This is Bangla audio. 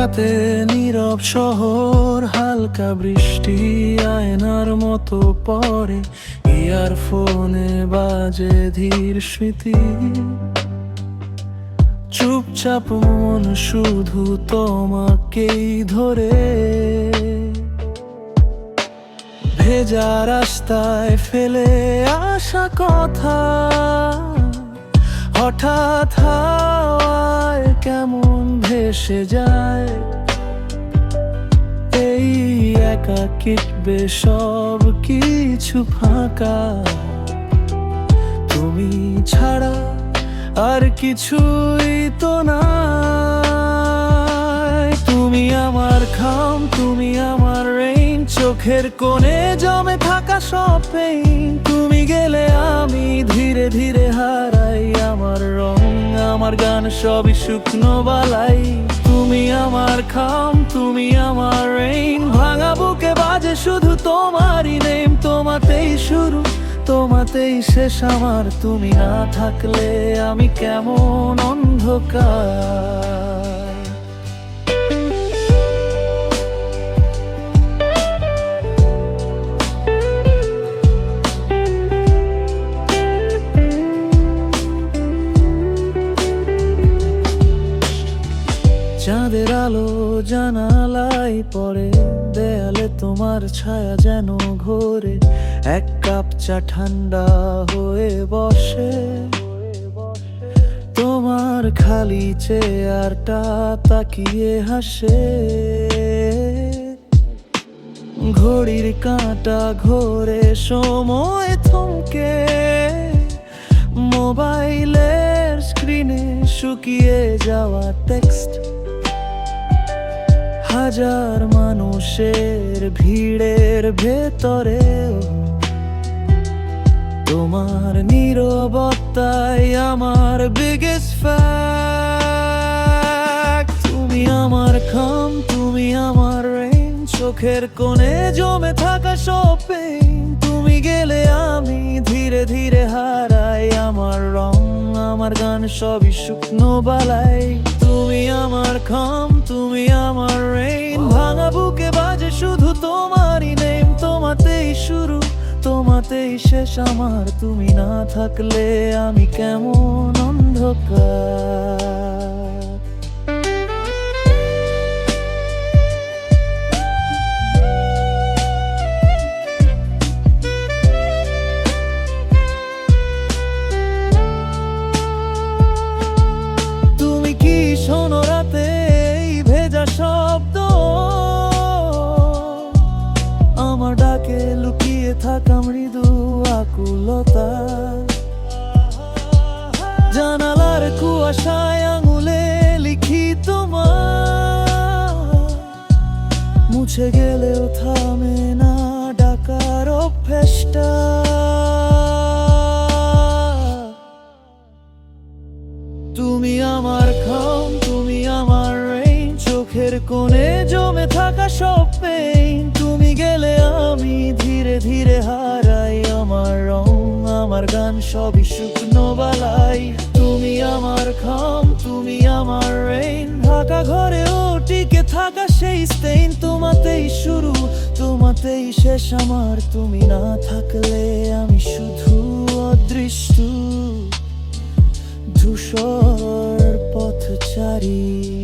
রাতে নীরব শহর, হালকা বৃষ্টি, আয়নার মতো পরে ইয়ারফোনে বাজে ধীর স্মৃতি। চুপচাপ মন শুধু তোমাকেই ধরে। ভেজা রাস্তায় ফেলে আসা কথা, হঠাৎ হাওয়ায় কেমন ভেসে যায়। এই একা কিটবে সব কিছু ফাঁকা। তুমি ছাড়া আর কিছুই তো নাই। চোখের কোণে জমে থাকা পেইন তুমি গেলে আমি ধীরে ধীরে হারাই আমার রং, আমার গান সবই শুকনো বালাই। তুমি আমার খাম, তুমি আমার রেইন ভাঙা বুকে বাজে শুধু তোমারই নেম তোমাতেই শুরু, তোমাতেই শেষ আমার। তুমি না থাকলে আমি কেমন অন্ধকার? জানালাই পড়ে, দেয়ালে তোমার ছায়া যেন ঘোরে। এক কাপ চা ঠান্ডা হয়ে বসে। তোমার খালি চেয়ারটা তাকিয়ে হাসে। ঘড়ির কাঁটা ঘোরে, সময় থমকে। মোবাইলের স্ক্রিনে শুকিয়ে যাওয়া টেক্সট হাজার মানুষের ভিড়ের ভেতরে তোমার নীরবতাই আমার বিগেস্ট ফ্যাক্ট তুমি আমার খাম, তুমি আমার রেন চোখের কোণে জমে থাকা pain। তুমি গেলে আমি ধীরে ধীরে হারাই, আমার রং, আমার গান সবই শুকনো বালাই আমার খাম, তুমি আমার রেইন ভাঙা বুকে বাজে শুধু তোমারই নেম তোমাতেই শুরু, তোমাতেই শেষ আমার। তুমি না থাকলে আমি কেমন অন্ধকার? আকুলতা জানালার কুয়াশায় আঙুলে লিখি তোমার। মুছে গেলেও থামে না ডাকার অভ্যেসটা। তুমি আমার খাম তুমি আমার রেইন, চোখের কোণে জমে থাকা সব পেইন তুমি গেলে আমি ধীরে ধীরে হারাই সবই শুকনো বালাই তুমি আমার খাম তুমি আমার রেইন ঢাকা ঘরেও টিকে থাকা সেই স্টেইন তোমাতেই শুরু, তোমাতেই শেষ আমার। তুমি না থাকলে আমি শুধু অদৃষ্ট। ধূসর পথচারী।